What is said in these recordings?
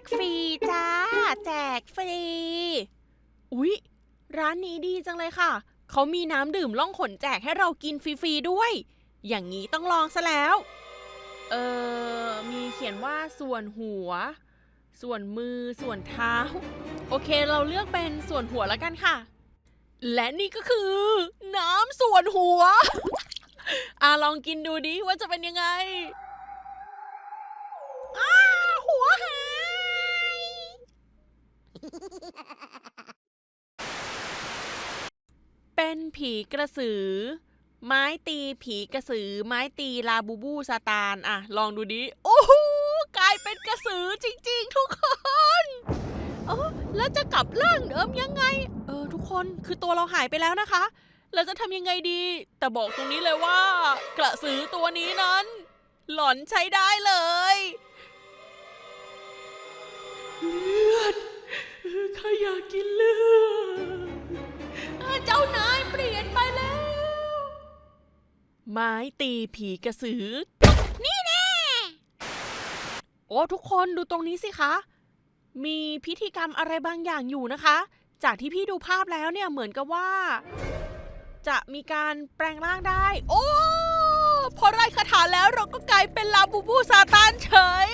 กฟรีจ้า แจกฟรี อุ๊ย ร้านนี้ดีจังเลยค่ะ เขามีน้ำดื่มล่องขนแจกให้เรากินฟรีๆด้วย อย่างนี้ต้องลองซะแล้ว เออมีเขียนว่าส่วนหัว ส่วนมือส่วนเท้า โอเคเราเลือกเป็นส่วนหัวแล้วกันค่ะ และนี่ก็คือ น้ำส่วนหัว อะลองกินดูดิว่าจะเป็นยังไง อ้าหัวหาย เป็นผีกระสือ ไม้ตีผีกระสือ ไม้ตีลาบูบูซาตานอะลองดูดิโอ้โหกลายเป็นกระสือจริง ๆ ทุกคนเออแล้วจะกลับร่างเดิมยังไง เออ ทุกคนคือตัวเราหายไปแล้วนะคะ เราจะทำยังไงดี แต่บอกตรงนี้เลยว่า กระสือตัวนี้นั้น หลอนใช้ได้เลย เลือด ไม้ตีผีกระสือ นี่แน่ โอ้ทุกคนดูตรงนี้สิคะ มีพิธีกรรมอะไรบางอย่างอยู่นะคะ จากที่พี่ดูภาพแล้วเนี่ยเหมือนกับว่า จะมีการแปลงร่างได้ โอ้พอไล่คาถาแล้วเราก็กลายเป็นลาบูบูซาตานเฉย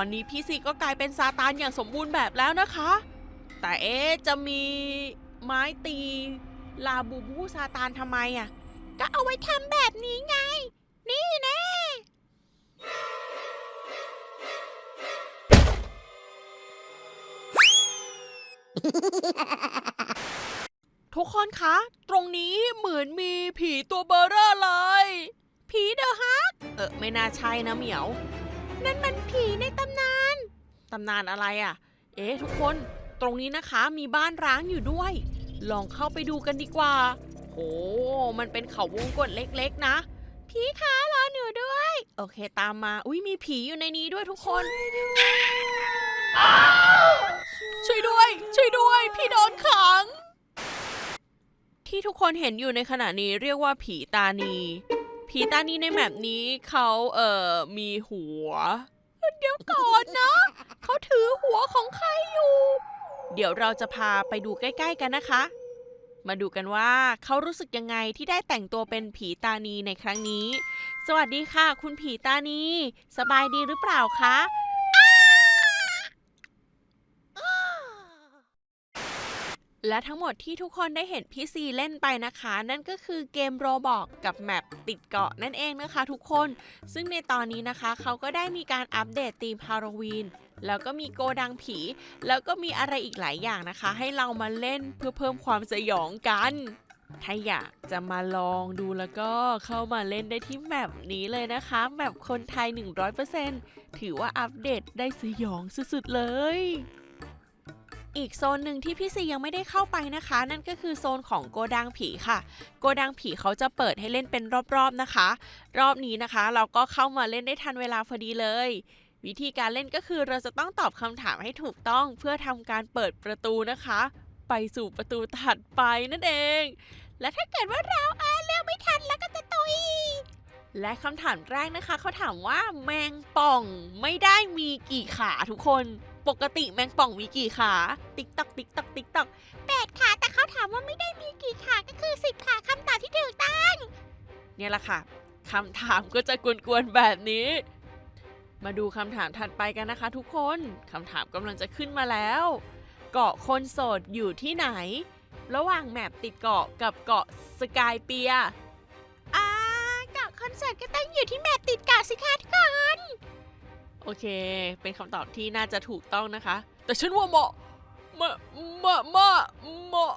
อนนี้พี่ซีก็กลายเป็นซาตานอย่างสมบูรณ์แบบแล้วนะคะ แต่เอ๊ะจะมีไม้ตี ลาบูบูซาตานทำไมอะ ก็เอาไว้ทำแบบนี้ไง นี่แน่ทุกคนคะ ตรงนี้เหมือนมีผีตัวเบอร์เรอร์เลย ผีเดอะฮัก เออ ไม่น่าใช่นะเหมียว นั่นมันผีในตำนาน ตำนานอะไรอะ่ะ เอ๊ะทุกคน ตรงนี้นะคะมีบ้านร้างอยู่ด้วย ลองเข้าไปดูกันดีกว่าโอ้มันเป็นเขาวงกตเล็กๆ นะผีคะรอหนูด้วย โอเคตามมา อุ้ยมีผีอยู่ในนี้ด้วยทุกคน ช่วยด้วย ช่วยด้วย พี่โดนขัง ที่ทุกคนเห็นอยู่ในขณะนี้เรียกว่าผีตานี ผีตานีในแมปนี้เขาเอ่อมีหัว เดี๋ยวก่อนนะ เขาถือหัวของใครอยู่ เดี๋ยวเราจะพาไปดูใกล้ ๆ กันนะคะ มาดูกันว่าเขารู้สึกยังไงที่ได้แต่งตัวเป็นผีตานีในครั้งนี้ สวัสดีค่ะ คุณผีตานี สบายดีหรือเปล่าคะ และทั้งหมดที่ทุกคนได้เห็นพี่ซีเล่นไปนะคะ นั่นก็คือเกมโรบอกกับแมปติดเกาะนั่นเองนะคะทุกคน ซึ่งในตอนนี้นะคะเขาก็ได้มีการอัปเดตธีมฮาโลวีนแล้วก็มีโกดังผี แล้วก็มีอะไรอีกหลายอย่างนะคะ ให้เรามาเล่นเพื่อเพิ่มความสยองกัน ถ้าอยากจะมาลองดูแล้วก็เข้ามาเล่นได้ที่แมปนี้เลยนะคะแมปคนไทย 100%ถือว่าอัปเดตได้สยองสุดๆเลย อีกโซนหนึ่งที่พี่ซียังไม่ได้เข้าไปนะคะ นั่นก็คือโซนของโกดังผีค่ะ โกดังผีเขาจะเปิดให้เล่นเป็นรอบๆนะคะ รอบนี้นะคะ เราก็เข้ามาเล่นได้ทันเวลาพอดีเลย วิธีการเล่นก็คือเราจะต้องตอบคำถามให้ถูกต้องเพื่อทำการเปิดประตูนะคะ ไปสู่ประตูถัดไปนั่นเอง และถ้าเกิดว่าเราอ่านเลือกไม่ทันแล้วก็จะตุย และคำถามแรกนะคะ เขาถามว่าแมงป่องไม่ได้มีกี่ขาทุกคน ปกติแมงป่องมีกี่ขา ติ๊กตอกติ๊กตอกติ๊กตอกแปดขาแต่เขาถามว่าไม่ได้มีกี่ขาก็คือสิบขาคำตอบที่ถูกต้องเนี่ยแหละค่ะคำถามก็จะกวนๆแบบนี้ มาดูคำถามถัดไปกันนะคะ ทุกคนคำถามกำลังจะขึ้นมาแล้ว เกาะคนโสดอยู่ที่ไหน ระหว่างแมปติดเกาะกับเกาะสกายเปีย อนเสิร์ตก็ต้องอยู่ที่แมปติดเกาสิคะทุกคนโอเค เป็นคำตอบที่น่าจะถูกต้องนะคะ แต่ฉันว่าเหมาะเหมาะเหมาะเหมาะเหมาะ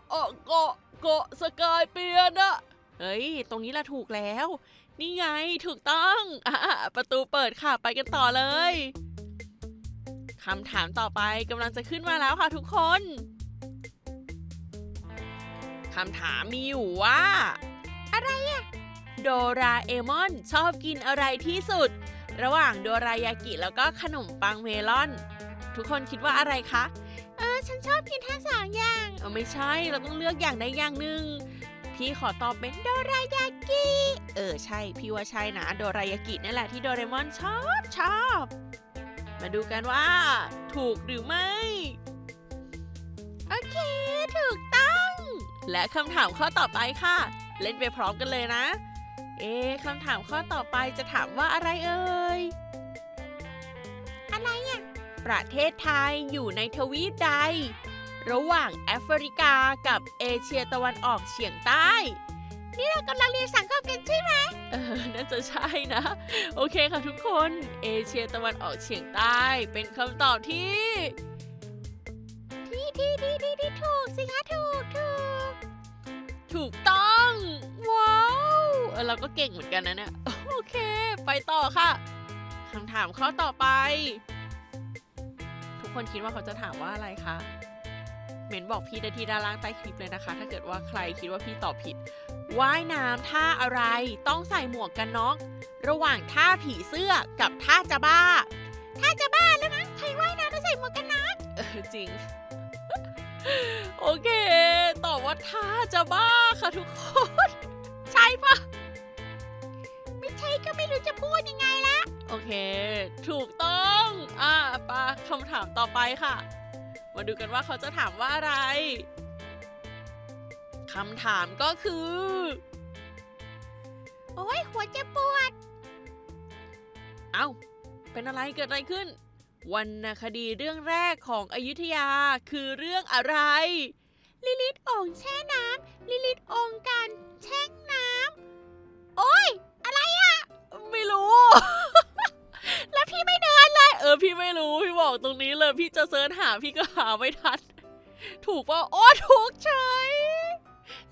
เกาะเกาะสกายเปียนะเฮ้ย ตรงนี้ละถูกแล้ว นี่ไงถูกต้องอประตูเปิดค่ะ ไปกันต่อเลยคำถามต่อไปกำลังจะขึ้นมาแล้วค่ะทุกคนคำถามมีอยู่ว่า อะไรอะ โดราเอมอนชอบกินอะไรที่สุด ระหว่างโดรายากิแล้วก็ขนมปังเมลอน ทุกคนคิดว่าอะไรคะ เออ ฉันชอบกินทั้งสองอย่างเออไม่ใช่เราต้องเลือกอย่างใดอย่างหนึ่งพี่ขอตอบเป็นโดรายากิ เออใช่ พี่ว่าใช่นะ โดรายากินั่นแหละที่โดเรมอนชอบชอบ มาดูกันว่า ถูกหรือไม่ โอเค ถูกต้อง และคำถามข้อต่อไปค่ะ เล่นไปพร้อมกันเลยนะ เอ๊ะคำถามข้อต่อไปจะถามว่าอะไรเอ่ย อะไรอะ ประเทศไทยอยู่ในทวีปใด ระหว่างแอฟริกากับเอเชียตะวันออกเฉียงใต้ นี่เรากำลังเรียนสังคมกันใช่ไหม เออ น่าจะใช่นะ โอเคค่ะทุกคน เอเชียตะวันออกเฉียงใต้ เป็นคำตอบที่ ที่ที่ที่ที่ที่ถูกสิคะถูกถูก ถูกต้อง ว้าวเอเราก็เก่งเหมือนกันนะเนี่ยโอเค ไปต่อค่ะคำถามข้อต่อไป ทุกคนคิดว่าเขาจะถามว่าอะไรคะเมนบอกพี่ได้ที่ด้านล่างใต้คลิปเลยนะคะ ถ้าเกิดว่าใครคิดว่าพี่ตอบผิด ว่ายน้ำท่าอะไรต้องใส่หมวกกันน็อก ระหว่างท่าผีเสื้อกับท่าจะบ้าท่าจะบ้าแล้วนะใครว่ายน้ำแล้วใส่หมวกกันน็อกเออจริง โอเคตอบว่าท่าจะบ้าค่ะทุกคน ถูกต้อง อ่าปะคำถามต่อไปค่ะ มาดูกันว่าเขาจะถามว่าอะไรคำถามก็คือ โอ้ยหัวจะปวด เอ้า เป็นอะไรเกิดอะไรขึ้น วรรณคดีเรื่องแรกของอยุธยาคือเรื่องอะไร ลิลิตองแช่น้ำลิลิตองการแช่ง เลยพี่จะเซิร์ชหาพี่ก็หาไม่ทัน ถูกเปล่าโอ้ถูกเฉย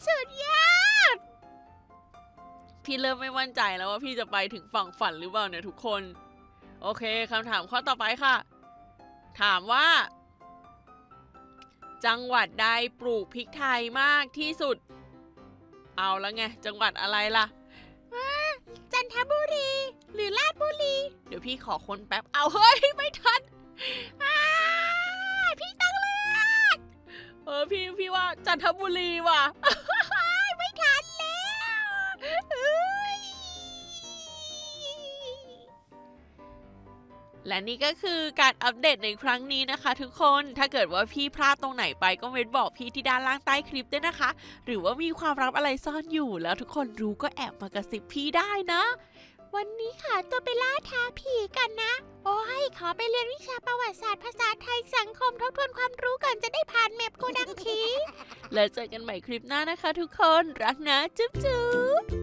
สุดยอดพี่เริ่มไม่มั่นใจแล้วว่าพี่จะไปถึงฝั่งฝันหรือเปล่าเนี่ยทุกคน โอเคคำถามข้อต่อไปค่ะ ถามว่า จังหวัดใดปลูกพริกไทยมากที่สุด เอาแล้วไง จังหวัดอะไรล่ะจันทบุรี หรือราชบุรี เดี๋ยวพี่ขอค้นแป๊บ เอาเฮ้ย ไม่ทัน ออพี่พี่ว่าจันทบุรีว่ะ ไม่ทันแล้วเอ้ยและนี่ก็คือการอัปเดตในครั้งนี้นะคะ ทุกคน ถ้าเกิดว่าพี่พลาดตรงไหนไปก็เม้นบอกพี่ที่ด้านล่างใต้คลิปด้วยนะคะ หรือว่ามีความลับอะไรซ่อนอยู่แล้วทุกคนรู้ก็แอบมากระซิบพี่ได้นะ วันนี้ค่ะตัวไปล่าท้าผีกันนะ โอ้ยขอไปเรียนวิชาประวัติศาสตร์ภาษาไทยสังคมทบทวนความรู้ก่อนจะได้ผ่านแมปโกดังที แล้วเจอกันใหม่คลิปหน้านะคะทุกคน รักนะ จุ๊บจุ๊บ